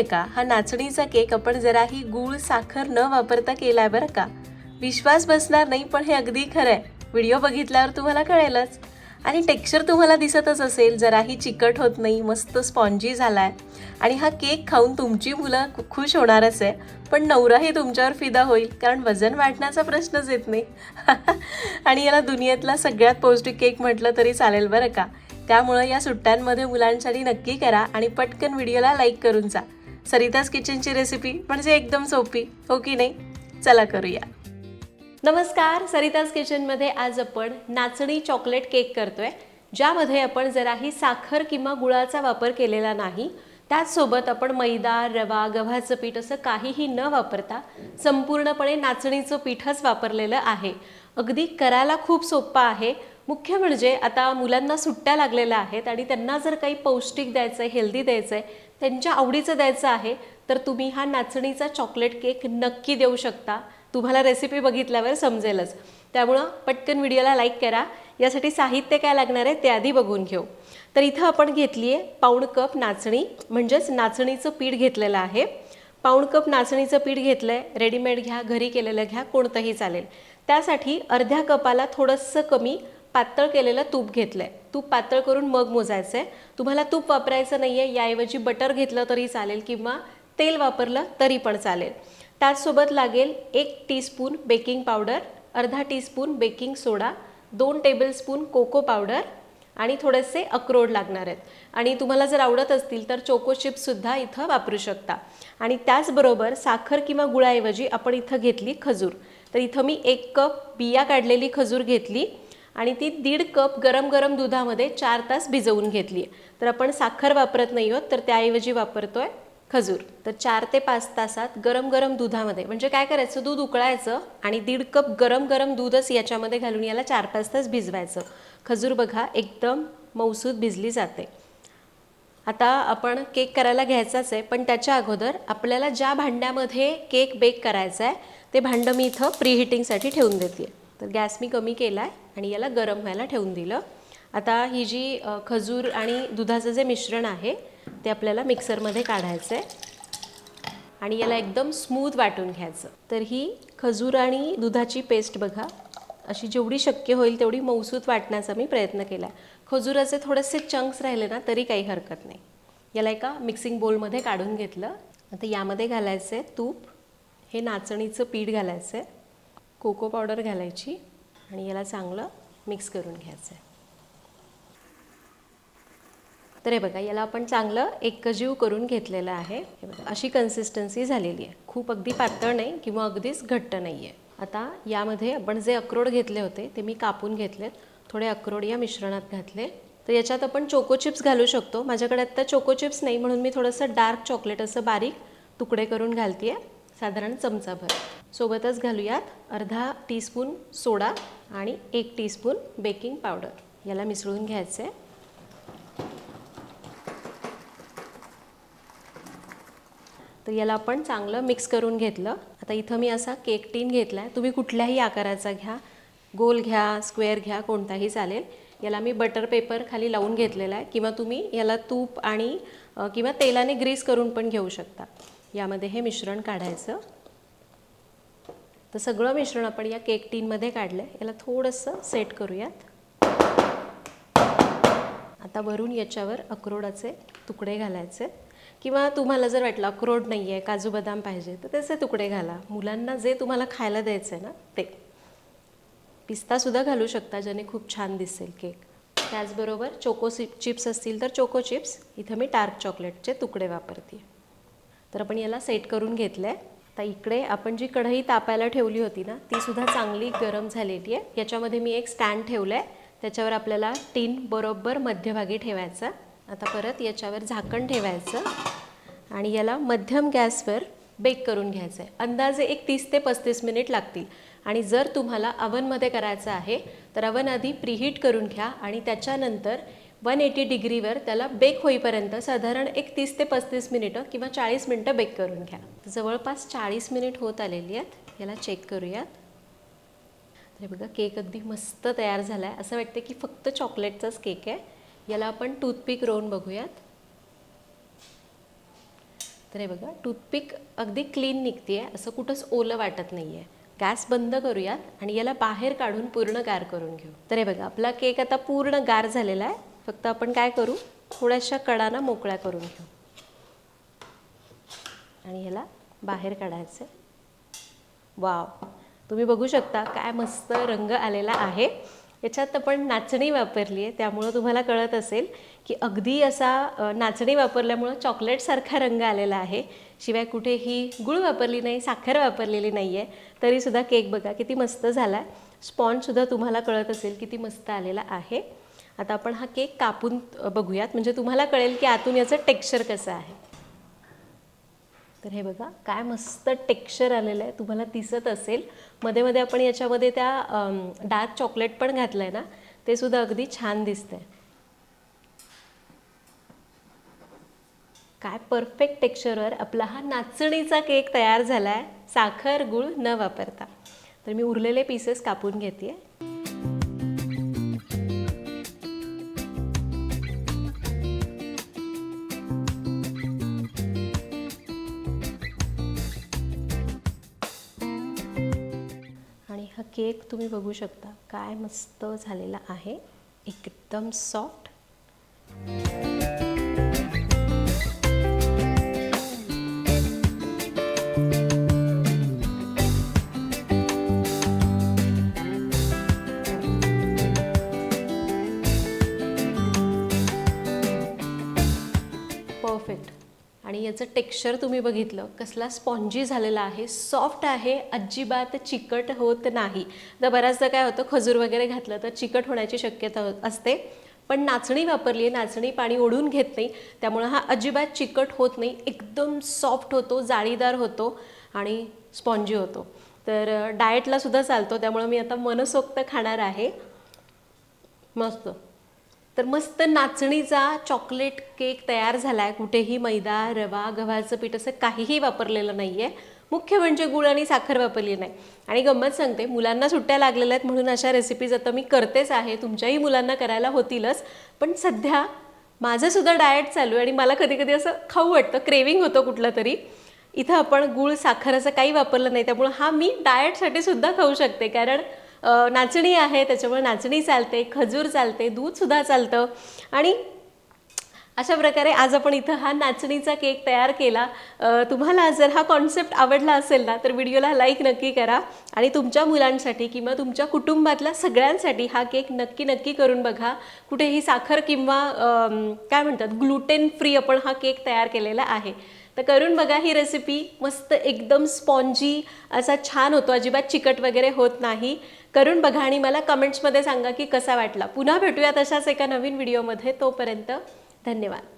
आहे का? हा नाचणीचा केक आपण जराही गूळ साखर न वापरता केलाय बरं का? विश्वास बसणार नाही पण हे अगदी खरं आहे व्हिडिओ बघितल्यावर तुम्हाला कळेलच. आणि टेक्स्चर तुम्हाला दिसतच असेल जराही चिकट होत नाही मस्त स्पॉन्जी झालाय. आणि हा केक खाऊन तुमची मुलं खुश होणारच आहे. पण नवराही तुमच्यावर फिदा होईल कारण वजन वाढण्याचा प्रश्नच येत नाही. आणि याला दुनियेतला सगळ्यात पौष्टिक केक म्हटलं तरी चालेल बरं का? त्यामुळं या सुट्ट्यांमध्ये मुलांसाठी नक्की करा आणि पटकन व्हिडिओला लाईक करून जा. सरिताज किचनची रेसिपी म्हणजे एकदम सोपी हो की नाही? चला करूया. नमस्कार सरिताज किचनमध्ये आज आपण नाचणी चॉकलेट केक करतोय. ज्यामध्ये आपण जराही साखर किंवा गुळाचा वापर केलेला नाही त्याचसोबत आपण मैदा रवा गव्हाचं पीठ असं काहीही न वापरता संपूर्णपणे नाचणीचं पीठच वापरलेलं आहे. अगदी करायला खूप सोपं आहे मुख्य म्हणजे आता मुलांना सुट्ट्या लागलेल्या आहेत आणि त्यांना जर काही पौष्टिक द्यायचं आहे हेल्दी द्यायचं आहे त्यांच्या आवडीचं द्यायचं आहे तर तुम्ही हा नाचणीचा चॉकलेट केक नक्की देऊ शकता. तुम्हाला रेसिपी बघितल्यावर समजेलच. त्यामुळं पटकन व्हिडिओला लाईक करा. यासाठी साहित्य काय लागणार आहे ते आधी बघून घेऊ. तर इथं आपण घेतली आहे पाऊण कप नाचणी म्हणजेच नाचणीचं पीठ घेतलेलं आहे. पाऊण कप नाचणीचं पीठ घेतलं आहे रेडीमेड घ्या घरी केलेलं घ्या कोणतंही चालेल. त्यासाठी अर्ध्या कपाला थोडंसं कमी पातळ केलेलं तूप घेतलं आहे तूप पातळ करून मग मोजायचं आहे तुम्हाला तूप वापरायचं नाही आहे याऐवजी बटर घेतलं तरी चालेल किंवा तेल वापरलं तरी पण चालेल. त्याचसोबत लागेल एक टीस्पून बेकिंग पावडर अर्धा टीस्पून बेकिंग सोडा दोन टेबलस्पून कोको पावडर आणि थोडेसे अक्रोड लागणार आहेत. आणि तुम्हाला जर आवडत असतील तर चोको चिप्ससुद्धा इथं वापरू शकता. आणि त्याचबरोबर साखर किंवा गुळाऐवजी आपण इथं घेतली खजूर. तर इथं मी एक कप बिया काढलेली खजूर घेतली. आणि ती दीड कप गरम गरम दुधामध्ये चार तास भिजवून घेतली आहे. तर आपण साखर वापरत नाही आहोत तर त्याऐवजी वापरतोय खजूर. तर चार ते पाच तासात गरम गरम दुधामध्ये म्हणजे काय करायचं? दूध उकळायचं आणि दीड कप गरम गरम दूधच याच्यामध्ये घालून याला चार पाच तास भिजवायचं. खजूर बघा एकदम मौसूद भिजली जाते. आता आपण केक करायला घ्यायचाच आहे पण त्याच्या अगोदर आपल्याला ज्या भांड्यामध्ये केक बेक करायचा आहे ते भांडं मी इथं प्रीहिटिंगसाठी ठेवून देते. तर गॅस मी कमी केला आहे आणि याला गरम व्हायला ठेवून दिलं. आता ही जी खजूर आणि दुधाचं जे मिश्रण आहे ते आपल्याला मिक्सरमध्ये काढायचं आहे आणि याला एकदम स्मूथ वाटून घ्यायचं. तर ही खजूर आणि दुधाची पेस्ट बघा. अशी जेवढी शक्य होईल तेवढी मौसूत वाटण्याचा मी प्रयत्न केला. खजुराचे थोडेसे चंक्स राहिले ना तरी काही हरकत नाही. याला एका मिक्सिंग बोलमध्ये काढून घेतलं. आता यामध्ये घालायचं आहे तूप. हे नाचणीचं पीठ घालायचं आहे कोको पावडर घालायची. आणि याला चांगलं मिक्स करून घ्यायचं आहे तर हे बघा याला आपण चांगलं एकजीव करून घेतलेलं आहे. हे बघा अशी कन्सिस्टन्सी झालेली आहे. खूप अगदी पातळ नाही किंवा अगदीच घट्ट नाही आहे आता यामध्ये आपण जे अक्रोड घेतले होते ते मी कापून घेतलेत. थोडे अक्रोड या मिश्रणात घातले. तर याच्यात आपण चोको चिप्स घालू शकतो. माझ्याकडे आत्ता चोको चिप्स नाही म्हणून मी थोडंसं डार्क चॉकलेट असं बारीक तुकडे करून घालते आहे साधारण चमचाभर. सोबतच घालूयात अर्धा टीस्पून सोडा आणि एक टीस्पून बेकिंग पावडर याला मिसळून घ्यायचं आहे तर याला आपण चांगलं मिक्स करून घेतलं. आता इथं मी असा केक टीन घेतला आहे तुम्ही कुठल्याही आकाराचा घ्या. गोल घ्या स्क्वेअर घ्या कोणताही चालेल. याला मी बटर पेपर खाली लावून घेतलेला आहे. किंवा तुम्ही याला तूप आणि किंवा तेलाने ग्रीस करून पण घेऊ शकता. यामध्ये हे मिश्रण काढायचं. तर सगळं मिश्रण आपण या केक टीनमध्ये काढलं आहे याला थोडंसं सेट करूयात. आता वरून याच्यावर अक्रोडाचे तुकडे घालायचे. किंवा तुम्हाला जर वाटलं अक्रोड नाही आहे काजू बदाम पाहिजे तर त्याचे तुकडे घाला. मुलांना जे तुम्हाला खायला द्यायचं आहे ना ते. पिस्तासुद्धा घालू शकता ज्याने खूप छान दिसेल केक. त्याचबरोबर चोको सिप चिप्स असतील तर चोको चिप्स. इथं मी डार्क चॉकलेटचे तुकडे वापरते तर आपण याला सेट करून घेतलं आहे आता इकडे आपण जी कढई तापायला ठेवली होती ना ती सुद्धा चांगली गरम झालेली आहे. याच्यामध्ये मी एक स्टँड ठेवलं आहे त्याच्यावर आपल्याला टीन बरोबर मध्यभागी ठेवायचा. आता परत याच्यावर झाकण ठेवायचं. आणि याला मध्यम गॅसवर बेक करून घ्यायचं आहे अंदाजे एक तीस ते पस्तीस मिनिट लागतील. आणि जर तुम्हाला अवनमध्ये करायचं आहे तर अवन आधी प्रीहीट करून घ्या. आणि त्याच्यानंतर वन एटी डिग्रीवर त्याला बेक होईपर्यंत साधारण एक तीस ते पस्तीस मिनिटं किंवा चाळीस मिनटं बेक करून घ्या. जवळपास चाळीस मिनिट होत आलेली आहेत. याला चेक करूयात. तर हे बघा केक अगदी मस्त तयार झाला आहे असं वाटतं की फक्त चॉकलेटचाच केक आहे. याला आपण टूथपिक रोवून बघूयात. तर हे बघा टूथपिक अगदी क्लीन निघते आहे असं कुठंच ओलं वाटत नाही आहे गॅस बंद करूयात आणि याला बाहेर काढून पूर्ण गार करून घेऊ. तर हे बघा आपला केक आता पूर्ण गार झालेला आहे. फक्त आपण काय करू? थोड्याशा कडाना मोकळ्या करून घेऊ. आणि ह्याला बाहेर काढायचं वाव. तुम्ही बघू शकता काय मस्त रंग आलेला आहे. याच्यात आपण नाचणी वापरली आहे त्यामुळं तुम्हाला कळत असेल की अगदी असा नाचणी वापरल्यामुळं चॉकलेटसारखा रंग आलेला आहे. शिवाय कुठेही गुळ वापरली नाही साखर वापरलेली नाही आहे तरीसुद्धा केक बघा किती मस्त झाला आहे स्पॉन्जसुद्धा तुम्हाला कळत असेल किती मस्त आलेला आहे. आता आपण हा केक कापून बघूयात. म्हणजे तुम्हाला कळेल की आतून याचं टेक्स्चर कसं आहे. तर हे बघा काय मस्त टेक्स्चर आलेलं आहे. तुम्हाला दिसत असेल. मध्ये मध्ये आपण याच्यामध्ये त्या डार्क चॉकलेट पण घातलं आहे ना ते सुद्धा अगदी छान दिसतंय. काय परफेक्ट टेक्स्चरवर आपला हा नाचणीचा केक तयार झाला आहे साखर गुळ न वापरता. तर मी उरलेले पीसेस कापून घेते आहे केक तुम्ही बघू शकता काय मस्त झालेला आहे. एकदम सॉफ्ट याचं टेक्स्चर तुम्ही बघितलं. कसला स्पॉन्जी झालेला आहे सॉफ्ट आहे अजिबात चिकट होत नाही. तर बऱ्याचदा काय होतं खजूर वगैरे घातलं तर चिकट होण्याची शक्यता असते. पण नाचणी वापरली आहे नाचणी पाणी ओढून घेत नाही. त्यामुळं हा अजिबात चिकट होत नाही. एकदम सॉफ्ट होतो जाळीदार होतो आणि स्पॉन्जी होतो. तर डाएटला सुद्धा चालतो. त्यामुळं मी आता मनसोक्त खाणार आहे. मस्त. तर मस्त नाचणीचा चॉकलेट केक तयार झाला आहे कुठेही मैदा रवा गव्हाचं पीठ असं काहीही वापरलेलं नाही आहे मुख्य म्हणजे गुळ आणि साखर वापरली नाही. आणि गंमत सांगते मुलांना सुट्ट्या लागलेल्या आहेत म्हणून अशा रेसिपीज आता मी करतेच आहे. तुमच्याही मुलांना करायला होतीलच. पण सध्या माझंसुद्धा डाएट चालू आहे आणि मला कधी कधी असं खाऊ वाटतं क्रेविंग होतं कुठलं तरी. इथं आपण गुळ साखर असं काही वापरलं नाही. त्यामुळं हा मी डाएटसाठी सुद्धा खाऊ शकते. कारण नाचणी आहे त्याच्यामुळे नाचणी चालते खजूर चालते दूधसुद्धा चालतं. आणि अशा प्रकारे आज आपण इथं हा नाचणीचा केक तयार केला. तुम्हाला जर हा कॉन्सेप्ट आवडला असेल ना तर व्हिडिओला लाईक नक्की करा. आणि तुमच्या मुलांसाठी किंवा तुमच्या कुटुंबातल्या सगळ्यांसाठी हा केक नक्की नक्की करून बघा. कुठेही साखर किंवा काय म्हणतात ग्लुटेन फ्री आपण हा केक तयार केलेला आहे. तर करून बघा ही रेसिपी. मस्त एकदम स्पॉन्जी असा छान होतो. अजिबात चिकट वगैरे होत नाही. करून बघा आणि मला कमेंट्समध्ये सांगा की कसा वाटला. पुन्हा भेटूया तशाच एका नवीन व्हिडिओमध्ये तोपर्यंत धन्यवाद.